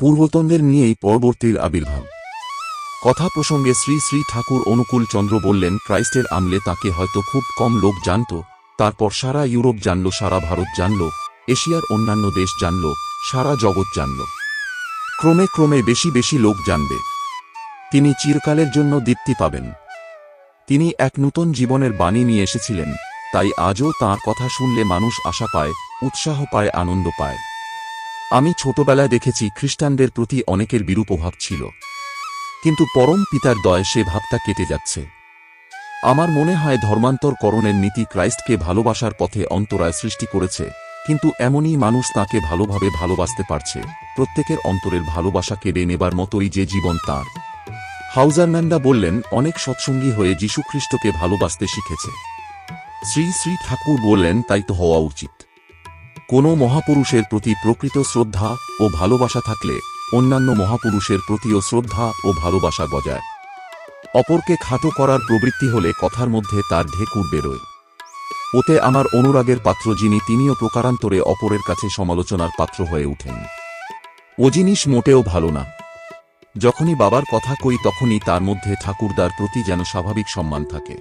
পূর্বতনদের নিয়েই পরবর্তীর আবির্ভাব। কথা প্রসঙ্গে শ্রী শ্রী ঠাকুর অনুকূল চন্দ্র বললেন, ক্রাইস্টের আমলে তাকে হয়তো খুব কম লোক জানত, তারপর সারা ইউরোপ জানল, সারা ভারত জানল, এশিয়ার অন্যান্য দেশ জানল, সারা জগৎ জানল। ক্রমে ক্রমে বেশি বেশি লোক জানবে। তিনি চিরকালের জন্য দীপ্তি পাবেন। তিনি এক নূতন জীবনের বাণী নিয়ে এসেছিলেন, তাই আজও তাঁর কথা শুনলে মানুষ আশা পায়, উৎসাহ পায়, আনন্দ পায়। আমি ছোটবেলায় দেখেছি খ্রিস্টানদের প্রতি অনেকের বিরূপ প্রভাব ছিল। কিন্তু পরম পিতার দয় সে ভাবটা কেটে যাচ্ছে। আমার মনে হয় ধর্মান্তরকরণের নীতি ক্রাইস্টকে ভালোবাসার পথে অন্তরায় সৃষ্টি করেছে, কিন্তু এমনই মানুষ তাকে ভালোভাবে ভালোবাসতে পারছে, প্রত্যেকের অন্তরের ভালোবাসা কেড়ে নেবার মতোই যে জীবন তাঁর। হাউজারম্যান্ডা বললেন, অনেক সৎসঙ্গী হয়ে যীশুখ্রিস্টকে ভালোবাসতে শিখেছে। শ্রী শ্রী ঠাকুর বললেন, তাই তো হওয়া উচিত। কোনো মহাপুরুষের প্রতি প্রকৃত শ্রদ্ধা ও ভালোবাসা থাকলে অন্যান্য মহাপুরুষের প্রতিও শ্রদ্ধা ও ভালোবাসা গজায় অপরকে খাটো করার প্রবৃত্তি হলে কথার মধ্যে তার ঢেকুর বেরোয়। ওতে আমার অনুরাগের পাত্র যিনি তিনিও প্রকারান্তরে অপরের কাছে সমালোচনার পাত্র হয়ে ওঠেন। ও জিনিস মোটেও ভালো না। যখনই বাবার কথা কই তখনই তার মধ্যে ঠাকুরদার প্রতি যেন স্বাভাবিক সম্মান থাকে।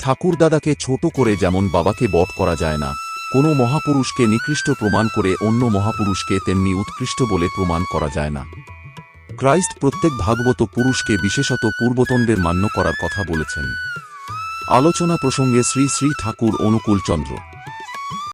ঠাকুরদাদাকে ছোট করে যেমন বাবাকে বট করা যায় না কোনো মহাপুরুষকে নিকৃষ্ট প্রমাণ করে অন্য মহাপুরুষকে তেমনি উৎকৃষ্ট বলে প্রমাণ করা যায় না। ক্রাইস্ট প্রত্যেক ভাগবত পুরুষকে বিশেষত পূর্বতনদের মান্য করার কথা বলেছেন। আলোচনা প্রসঙ্গে শ্রী শ্রী ঠাকুর অনুকূল চন্দ্র